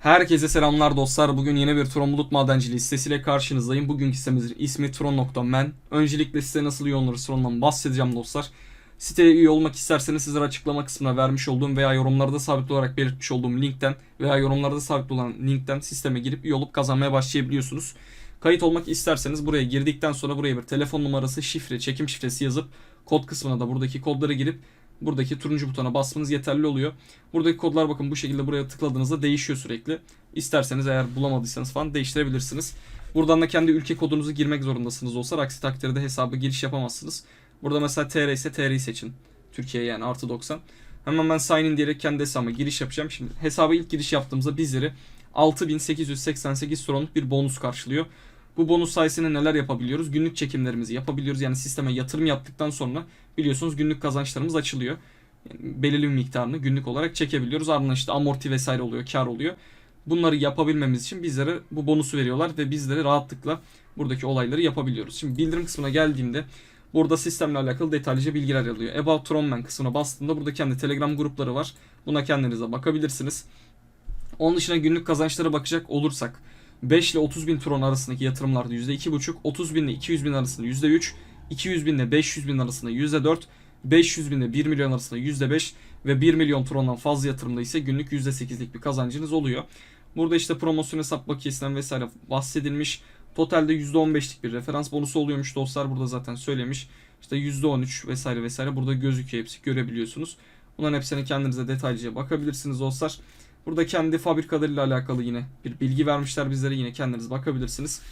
Herkese selamlar dostlar. Bugün yeni bir Tron Bulut Madenciliği sitesiyle karşınızdayım. Bugünkü sitemizin ismi Tron.men. Öncelikle size nasıl üye olunur Tron'dan bahsedeceğim dostlar. Siteye üye olmak isterseniz sizlere açıklama kısmına vermiş olduğum veya yorumlarda sabit olarak belirtmiş olduğum linkten veya yorumlarda sabit olan linkten sisteme girip üye olup kazanmaya başlayabiliyorsunuz. Kayıt olmak isterseniz buraya girdikten sonra buraya bir telefon numarası, şifre, çekim şifresi yazıp kod kısmına da buradaki kodları girip buradaki turuncu butona basmanız yeterli oluyor. Buradaki kodlar bakın bu şekilde buraya tıkladığınızda değişiyor sürekli. İsterseniz eğer bulamadıysanız falan değiştirebilirsiniz. Buradan da kendi ülke kodunuzu girmek zorundasınız olsa aksi takdirde hesaba giriş yapamazsınız. Burada mesela TR ise TR'yi seçin. Türkiye yani artı 90. Hemen ben sign in diyerek kendi hesabıma giriş yapacağım. Şimdi hesaba ilk giriş yaptığımızda bizleri 6888 tronluk bir bonus karşılıyor. Bu bonus sayesinde neler yapabiliyoruz? Günlük çekimlerimizi yapabiliyoruz. Yani sisteme yatırım yaptıktan sonra biliyorsunuz günlük kazançlarımız açılıyor. Yani belirli bir miktarını günlük olarak çekebiliyoruz. Ardından işte amorti vesaire oluyor, kar oluyor. Bunları yapabilmemiz için bizlere bu bonusu veriyorlar ve bizlere rahatlıkla buradaki olayları yapabiliyoruz. Şimdi bildirim kısmına geldiğimde burada sistemle alakalı detaylıca bilgiler yazıyor. About Tronman kısmına bastığımda burada kendi Telegram grupları var. Buna kendinize bakabilirsiniz. Onun dışında günlük kazançlara bakacak olursak 5 ile 30 bin tron arasındaki yatırımlarda %2,5, 30 bin ile 200 bin arasında %3, 200 bin ile 500 bin arasında %4, 500 bin ile 1 milyon arasında %5 ve 1 milyon trondan fazla yatırımda ise günlük %8'lik bir kazancınız oluyor. Burada işte promosyon hesap bakiyesinden vesaire bahsedilmiş. Totalde %15'lik bir referans bonusu oluyormuş dostlar burada zaten söylemiş. İşte %13 vesaire vesaire burada gözüküyor hepsi görebiliyorsunuz. Bunların hepsine kendinize detaylıca bakabilirsiniz dostlar. Burada kendi fabrikalarıyla alakalı yine bir bilgi vermişler bizlere yine kendiniz bakabilirsiniz.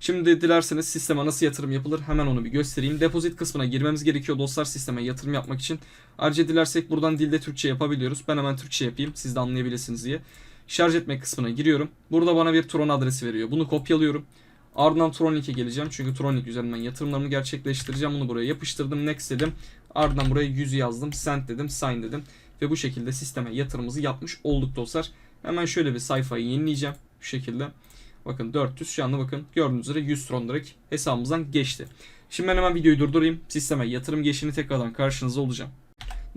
Şimdi dilerseniz sisteme nasıl yatırım yapılır hemen onu bir göstereyim. Depozit kısmına girmemiz gerekiyor dostlar sisteme yatırım yapmak için. Ayrıca dilersek buradan dilde Türkçe yapabiliyoruz. Ben hemen Türkçe yapayım siz de anlayabilirsiniz diye. Şarj etme kısmına giriyorum. Burada bana bir Tron adresi veriyor. Bunu kopyalıyorum. Ardından Tronic geleceğim. Çünkü Tronic üzerinden yatırımlarımı gerçekleştireceğim. Bunu buraya yapıştırdım. Next dedim. Ardından buraya 100 yazdım. Send dedim. Sign dedim. Ve bu şekilde sisteme yatırımımızı yapmış olduk dostlar. Hemen şöyle bir sayfayı yenileyeceğim. Bu şekilde. Bakın 400 şu anda bakın gördüğünüz üzere 100 tron direkt hesabımızdan geçti. Şimdi ben hemen videoyu durdurayım. Sisteme yatırım geçini tekrardan karşınızda olacağım.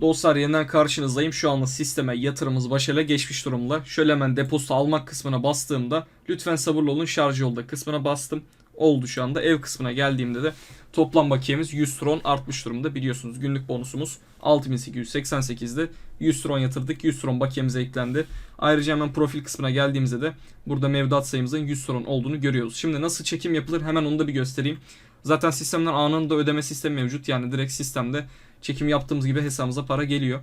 Dostlar yeniden karşınızdayım. Şu anda sisteme yatırımımız başarıyla geçmiş durumda. Şöyle hemen depozito almak kısmına bastığımda lütfen sabırlı olun şarj yolda kısmına bastım. Oldu şu anda. Ev kısmına geldiğimde de toplam bakiyemiz 100 tron artmış durumda. Biliyorsunuz günlük bonusumuz 6888'de 100 tron yatırdık. 100 tron bakiyemize eklendi. Ayrıca hemen profil kısmına geldiğimizde de burada mevduat sayımızın 100 tron olduğunu görüyoruz. Şimdi nasıl çekim yapılır hemen onu da bir göstereyim. Zaten sistemden anında ödeme sistemi mevcut. Yani direkt sistemde çekim yaptığımız gibi hesabımıza para geliyor.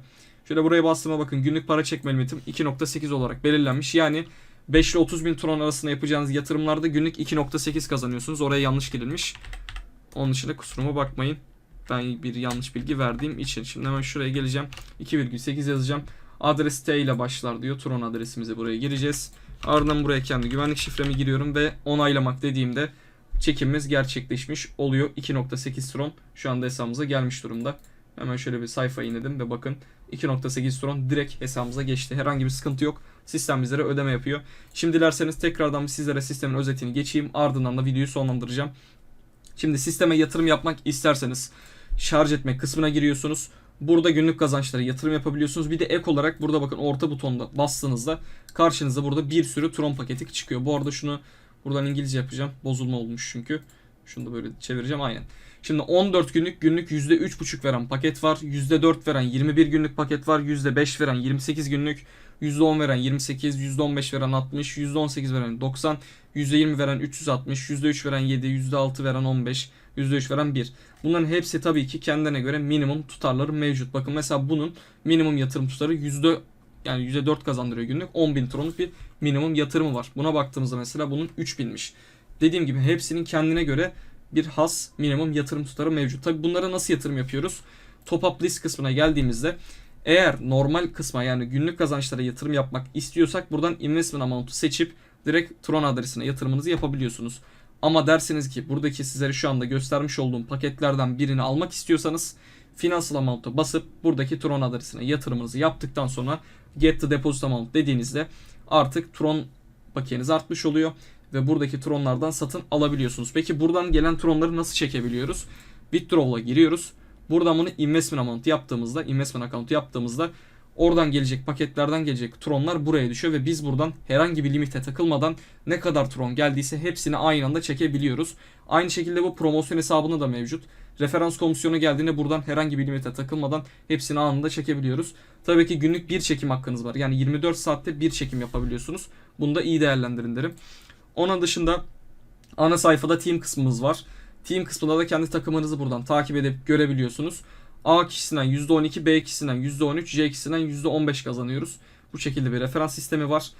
Şöyle buraya bastığıma bakın günlük para çekme limitim 2.8 olarak belirlenmiş. Yani 5 ile 30 bin tron arasında yapacağınız yatırımlarda günlük 2.8 kazanıyorsunuz. Oraya yanlış girilmiş. Onun için de kusuruma bakmayın. Ben bir yanlış bilgi verdiğim için. Şimdi hemen şuraya geleceğim. 2,8 yazacağım. Adres T ile başlar diyor. Tron adresimizi buraya gireceğiz. Ardından buraya kendi güvenlik şifremi giriyorum ve onaylamak dediğimde çekimimiz gerçekleşmiş oluyor. 2.8 Tron şu anda hesabımıza gelmiş durumda. Hemen şöyle bir sayfa inedim ve bakın 2.8 Tron direkt hesabımıza geçti. Herhangi bir sıkıntı yok. Sistem bizlere ödeme yapıyor. Şimdi dilerseniz tekrardan sizlere sistemin özetini geçeyim. Ardından da videoyu sonlandıracağım. Şimdi sisteme yatırım yapmak isterseniz şarj etme kısmına giriyorsunuz. Burada günlük kazançlara yatırım yapabiliyorsunuz. Bir de ek olarak burada bakın orta butonda bastığınızda karşınıza burada bir sürü Tron paketi çıkıyor. Bu arada şunu buradan İngilizce yapacağım. Bozulma olmuş çünkü. Şunu da böyle çevireceğim aynen. Şimdi 14 günlük günlük %3.5 veren paket var. %4 veren 21 günlük paket var. %5 veren 28 günlük. %10 veren 28, %15 veren 60, %18 veren 90, %20 veren 360, %3 veren 7, %6 veren 15, %3 veren 1. Bunların hepsi tabii ki kendine göre minimum tutarları mevcut. Bakın mesela bunun minimum yatırım tutarı yüzde yani %4 kazandırıyor günlük. 10.000 tronluk bir minimum yatırımı var. Buna baktığımızda mesela bunun 3000'miş. Dediğim gibi hepsinin kendine göre bir has minimum yatırım tutarı mevcut. Tabii bunlara nasıl yatırım yapıyoruz? Top up list kısmına geldiğimizde eğer normal kısma yani günlük kazançlara yatırım yapmak istiyorsak buradan investment amount'u seçip direkt Tron adresine yatırımınızı yapabiliyorsunuz. Ama derseniz ki buradaki sizlere şu anda göstermiş olduğum paketlerden birini almak istiyorsanız financial amount'a basıp buradaki Tron adresine yatırımınızı yaptıktan sonra get the deposit amount dediğinizde artık Tron bakiyeniz artmış oluyor ve buradaki Tronlardan satın alabiliyorsunuz. Peki buradan gelen Tronları nasıl çekebiliyoruz? Withdrawal'a giriyoruz. Buradan bunu investment amount yaptığımızda, investment account yaptığımızda Oradan gelecek paketlerden gelecek tronlar buraya düşüyor ve biz buradan herhangi bir limite takılmadan ne kadar tron geldiyse hepsini aynı anda çekebiliyoruz. Aynı şekilde bu promosyon hesabında da mevcut. Referans komisyonu geldiğinde buradan herhangi bir limite takılmadan hepsini anında çekebiliyoruz. Tabii ki günlük bir çekim hakkınız var. Yani 24 saatte bir çekim yapabiliyorsunuz. Bunu da iyi değerlendirin derim. Onun dışında ana sayfada team kısmımız var. Team kısmında da kendi takımınızı buradan takip edip görebiliyorsunuz. A kişisinden %12, B kişisinden %13, C kişisinden %15 kazanıyoruz. Bu şekilde bir referans sistemi var.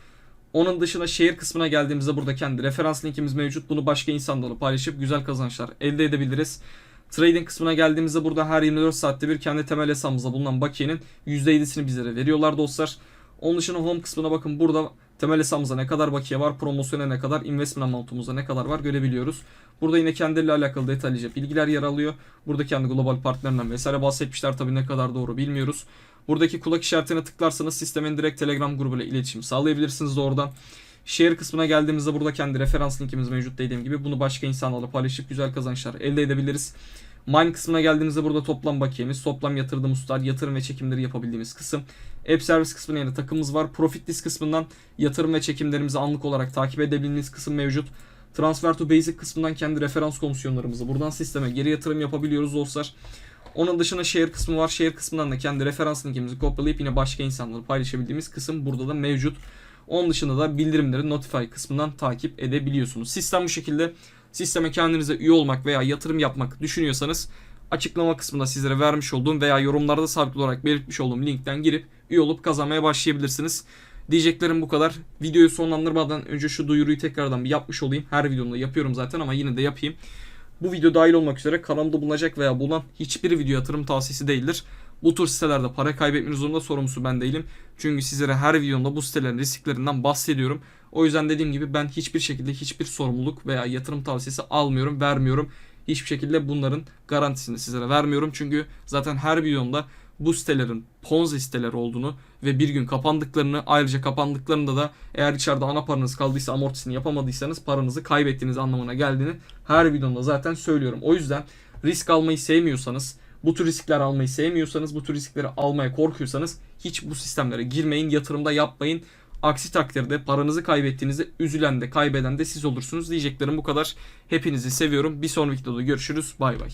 Onun dışında şehir kısmına geldiğimizde burada kendi referans linkimiz mevcut. Bunu başka insanlarla paylaşıp güzel kazançlar elde edebiliriz. Trading kısmına geldiğimizde burada her 24 saatte bir kendi temel hesabımızda bulunan bakiyenin %7'sini bizlere veriyorlar dostlar. Onun dışında home kısmına bakın burada temel hesabımızda ne kadar bakiye var, promosyona ne kadar, investment amount'umuzda ne kadar var görebiliyoruz. Burada yine kendileriyle alakalı detaylıca bilgiler yer alıyor. Burada kendi global partnerinden vesaire bahsetmişler tabii ne kadar doğru bilmiyoruz. Buradaki kulak işaretine tıklarsanız sistemin direkt Telegram grubuyla iletişim sağlayabilirsiniz doğrudan. Share kısmına geldiğimizde burada kendi referans linkimiz mevcut dediğim gibi bunu başka insanlarla paylaşıp güzel kazançlar elde edebiliriz. Mine kısmına geldiğimizde burada toplam bakiyemiz, toplam yatırdığımız tutar, yatırım ve çekimleri yapabildiğimiz kısım. App Service kısmına yine takımımız var. Profit List kısmından yatırım ve çekimlerimizi anlık olarak takip edebildiğiniz kısım mevcut. Transfer to Basic kısmından kendi referans komisyonlarımızı buradan sisteme geri yatırım yapabiliyoruz dostlar. Onun dışında share kısmı var. Share kısmından da kendi referans linkimizi kopyalayıp yine başka insanlarla paylaşabildiğimiz kısım burada da mevcut. Onun dışında da bildirimleri Notify kısmından takip edebiliyorsunuz. Sistem bu şekilde. Sisteme kendinize üye olmak veya yatırım yapmak düşünüyorsanız açıklama kısmında sizlere vermiş olduğum veya yorumlarda sabit olarak belirtmiş olduğum linkten girip üye olup kazanmaya başlayabilirsiniz. Diyeceklerim bu kadar. Videoyu sonlandırmadan önce şu duyuruyu tekrardan bir yapmış olayım. Her videomda yapıyorum zaten ama yine de yapayım. Bu video dahil olmak üzere kanalda bulunacak veya bulunan hiçbir video yatırım tavsiyesi değildir. Bu tür sitelerde para kaybetmeniz zorunda sorumlusu ben değilim. Çünkü sizlere her videomda bu sitelerin risklerinden bahsediyorum. O yüzden dediğim gibi ben hiçbir şekilde hiçbir sorumluluk veya yatırım tavsiyesi almıyorum, vermiyorum. Hiçbir şekilde bunların garantisini sizlere vermiyorum. Çünkü zaten her videomda bu sitelerin Ponzi siteleri olduğunu ve bir gün kapandıklarını ayrıca kapandıklarında da eğer içeride ana paranız kaldıysa amortisini yapamadıysanız paranızı kaybettiğiniz anlamına geldiğini her videomda zaten söylüyorum. O yüzden risk almayı sevmiyorsanız bu tür riskler almayı sevmiyorsanız, bu tür riskleri almaya korkuyorsanız hiç bu sistemlere girmeyin, yatırımda yapmayın. Aksi takdirde paranızı kaybettiğinizde üzülen de kaybeden de siz olursunuz diyeceklerim bu kadar. Hepinizi seviyorum. Bir sonraki videoda görüşürüz. Bay bay.